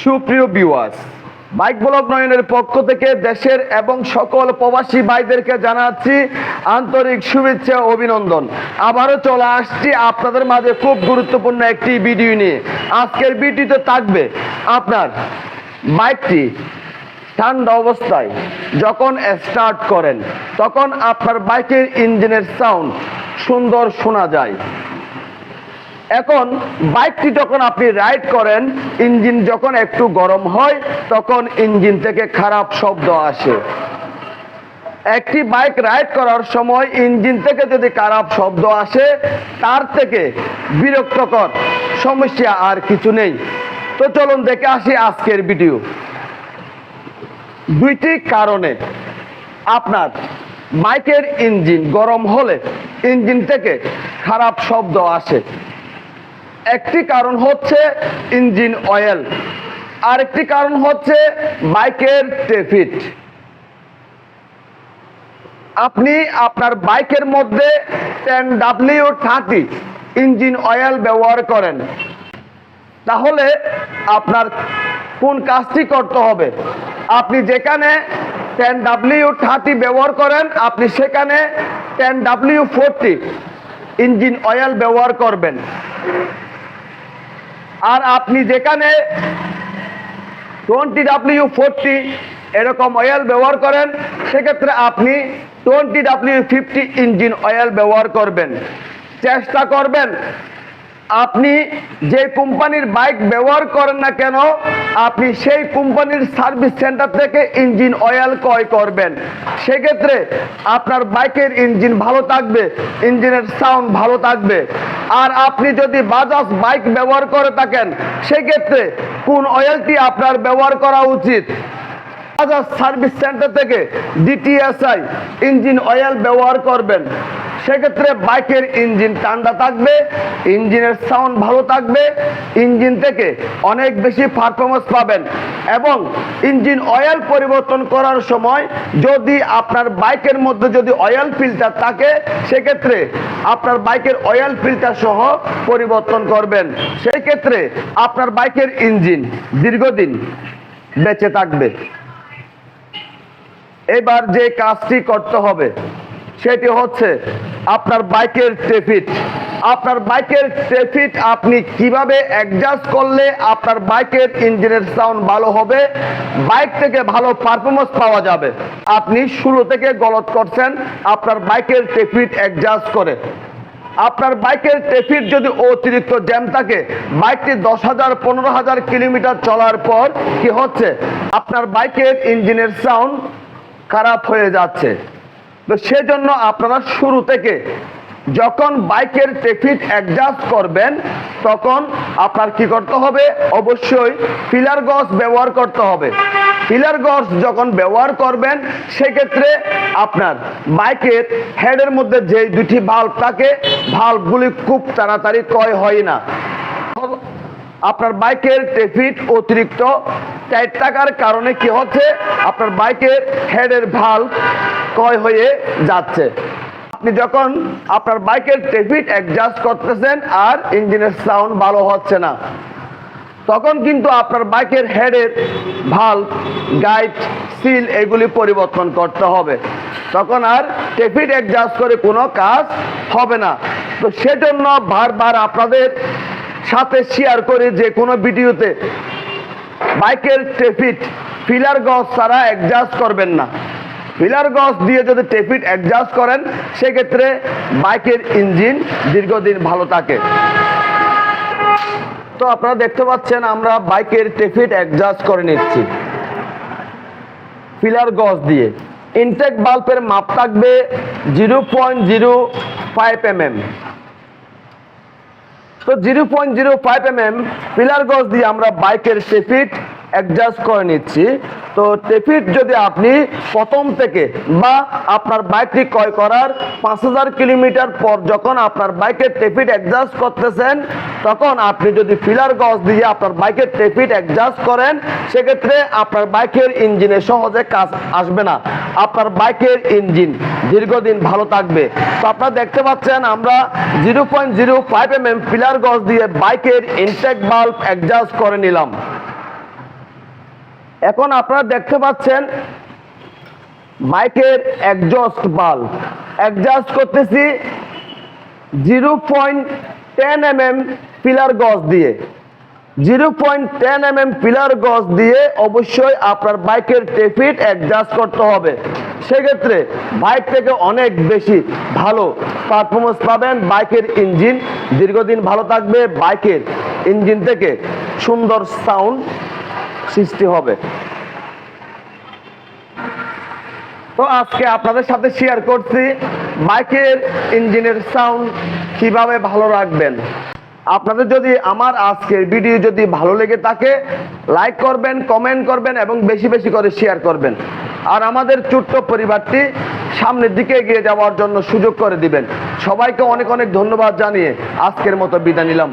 সুপ্রিয় বিওয়াস bike block নয়নের পক্ষ থেকে দেশের এবং সকল প্রবাসী ভাইদেরকে জানাচ্ছি আন্তরিক শুভেচ্ছা অভিনন্দন। আবারও চলে আসছি আপনাদের মাঝে খুব গুরুত্বপূর্ণ একটি ভিডিও নিয়ে। আজকের ভিডিওতে থাকবে আপনার বাইকটি ঠান্ডা অবস্থায় যখন স্টার্ট করেন, তখন আপনার বাইকের ইঞ্জিনের সাউন্ড সুন্দর শোনা যায়। এখন বাইকটি যখন আপনি রাইড করেন, ইঞ্জিন যখন একটু গরম হয়, তখন ইঞ্জিন থেকে খারাপ শব্দ আসে। একটি বাইক রাইড করার সময় ইঞ্জিন থেকে যদি খারাপ শব্দ আসে, তার থেকে বিরক্তকর সমস্যা আর কিছু নেই। তো চলুন দেখে আসি আজকের ভিডিও। দুইটি কারণে আপনার বাইকের ইঞ্জিন গরম হলে ইঞ্জিন থেকে খারাপ শব্দ আসে। একটি কারণ হচ্ছে ইঞ্জিন অয়েল, আরেকটি কারণ হচ্ছে বাইকের টেফিট আপনি আপনার বাইকের মধ্যে ten W thirty engine oil ব্যবহার করেন, তাহলে আপনার কোন কাজটি করতে হবে? আপনি যেখানে টেন ডাব্লিউ থার্টি ব্যবহার করেন, আপনি সেখানে ten W forty engine oil ব্যবহার করবেন। আর আপনি যেখানে টোয়েন্টি ডাব্লিউ ফোরটি এরকম অয়েল ব্যবহার করেন, সেক্ষেত্রে আপনি twenty W fifty engine oil ব্যবহার করবেন। চেষ্টা করবেন আপনি যে কোম্পানির বাইক ব্যবহার করেন না কেন, আপনি সেই কোম্পানির সার্ভিস সেন্টার থেকে ইঞ্জিন অয়েল ক্রয় করবেন। সেক্ষেত্রে আপনার বাইকের ইঞ্জিন ভালো থাকবে, ইঞ্জিনের সাউন্ড ভালো থাকবে। আর আপনি যদি বাজাজ বাইক ব্যবহার করে থাকেন, সেক্ষেত্রে কোন অয়েলটি আপনার ব্যবহার করা উচিত? বাজাজ সার্ভিস সেন্টার থেকে ডিটিএসআই ইঞ্জিন অয়েল ব্যবহার করবেন। সেক্ষেত্রে বাইকের ইঞ্জিন ঠান্ডা থাকবে, ইঞ্জিনের সাউন্ড ভালো থাকবে, ইঞ্জিন থেকে অনেক বেশি পারফরমেন্স পাবেন এবং ইঞ্জিন অয়েল পরিবর্তন করার সময় যদি আপনার বাইকের মধ্যে যদি অয়েল ফিল্টার থাকে, সেক্ষেত্রে আপনার বাইকের অয়েল ফিল্টার সহ পরিবর্তন করবেন। সেই ক্ষেত্রে আপনার বাইকের ইঞ্জিন দীর্ঘদিন বেঁচে থাকবে। এবার যে কাজটি করতে হবে সেটি হচ্ছে আপনার বাইকের ট্রেফিট আপনার বাইকের ট্রেফিট আপনি কীভাবে অ্যাডজাস্ট করলে আপনার বাইকের ইঞ্জিনের সাউন্ড ভালো হবে? বাইক থেকে ভালো পারফরমেন্স পাওয়া যাবে। আপনি শুরু থেকে গলত করছেন, আপনার বাইকের ট্রেফিট অ্যাডজাস্ট করে। আপনার বাইকের ট্রেফিক যদি অতিরিক্ত জ্যাম থাকে, বাইকটি দশ হাজার, পনেরো হাজার কিলোমিটার চলার পর কি হচ্ছে? আপনার বাইকের ইঞ্জিনের সাউন্ড খারাপ হয়ে যাচ্ছে। তো সেজন্য আপনারা শুরু থেকে যখন বাইকের ট্রেফিক অ্যাডজাস্ট করবেন, তখন আপনার কি করতে হবে? অবশ্যই পিলার গস ব্যবহার করতে হবে। পিলার গস যখন ব্যবহার করবেন, সেক্ষেত্রে আপনার বাইকের হেডের মধ্যে যে দুটি ভাল্ব থাকে ভাল্বগুলি খুব তাড়াতাড়ি ক্রয় হয় না। আপনার বাইকের ট্রেফিক অতিরিক্ত টাইট থাকার কারণে কি হচ্ছে? আপনার বাইকের হেডের ভালো ক্ষয় হয়ে যাচ্ছে। আপনি যখন আপনার বাইকের ট্রেফিক অ্যাডজাস্ট করতেছেন আর ইঞ্জিনের সাউন্ড ভালো হচ্ছে না, তখন কিন্তু আপনার বাইকের হেডের ভালো গাইড সিল এগুলি পরিবর্তন করতে হবে। তখন আর ট্রেফিক অ্যাডজাস্ট করে কোনো কাজ হবে না। তো সেজন্য বারবার আপনাদের সাথে শেয়ার করি যে কোনো ভিডিওতে বাইকের ট্রেফিক ফিলার গজ ছাড়া অ্যাডজাস্ট করবেন না। ফিলার গজ দিয়ে যদি ট্রেফিক অ্যাডজাস্ট করেন, সেক্ষেত্রে বাইকের ইঞ্জিন দীর্ঘদিন ভালো থাকে। তো আপনারা দেখতে পাচ্ছেন, আমরা বাইকের ট্রেফিক অ্যাডজাস্ট করে নিচ্ছি। ফিলার গজ দিয়ে। ইনটেক বাল্বের মাপ থাকবে zero point zero five M M তো zero point zero five M M feeler gauge দিয়ে আমরা বাইকের টেফিট অ্যাডজাস্ট করে নিচ্ছি। তো টেফিট যদি আপনি প্রথম থেকে বা আপনার বাইকটি ক্রয় করার পাঁচ হাজার কিলোমিটার পর যখন আপনার বাইকের টেফিট অ্যাডজাস্ট করতেছেন, তখন আপনি যদি ফিলার গজ দিয়ে আপনার বাইকের টেফিট অ্যাডজাস্ট করেন, সেক্ষেত্রে আপনার বাইকের ইঞ্জিনে সহজে কাজ আসবে না। আপনার বাইকের ইঞ্জিন দীর্ঘদিন ভালো থাকবে। তো আপনারা দেখতে পাচ্ছেন আমরা zero point zero five M M feeler gauge দিয়ে বাইকের ইনটেক বাল্ব অ্যাডজাস্ট করে নিলাম। এখন আপনারা দেখতে পাচ্ছেন বাইকের একজস্ট বাল্ব অ্যাডজাস্ট করতেছি zero point ten M M feeler gauge দিয়ে। Zero point ten M M feeler gauge দিয়ে অবশ্যই আপনার বাইকের টেফিট অ্যাডজাস্ট করতে হবে। সেক্ষেত্রে বাইক থেকে অনেক বেশি ভালো পারফরমেন্স পাবেন বাইকের ইঞ্জিন দীর্ঘদিন ভালো থাকবে বাইকের ইঞ্জিন থেকে। সুন্দর সাউন্ড সৃষ্টি হবে। তো আজকে আপনাদের সাথে শেয়ার করছি বাইকের ইঞ্জিনের সাউন্ড কীভাবে ভালো রাখবেন। আপনাদের যদি আমার আজকের ভিডিও যদি ভালো লেগে থাকে লাইক করবেন কমেন্ট করবেন এবং বেশি বেশি করে শেয়ার করবেন। আর আমাদের ছোট্ট পরিবারটি সামনের দিকে এগিয়ে যাওয়ার জন্য সুযোগ করে দিবেন। সবাইকে অনেক অনেক ধন্যবাদ জানিয়ে আজকের মতো বিদায় নিলাম।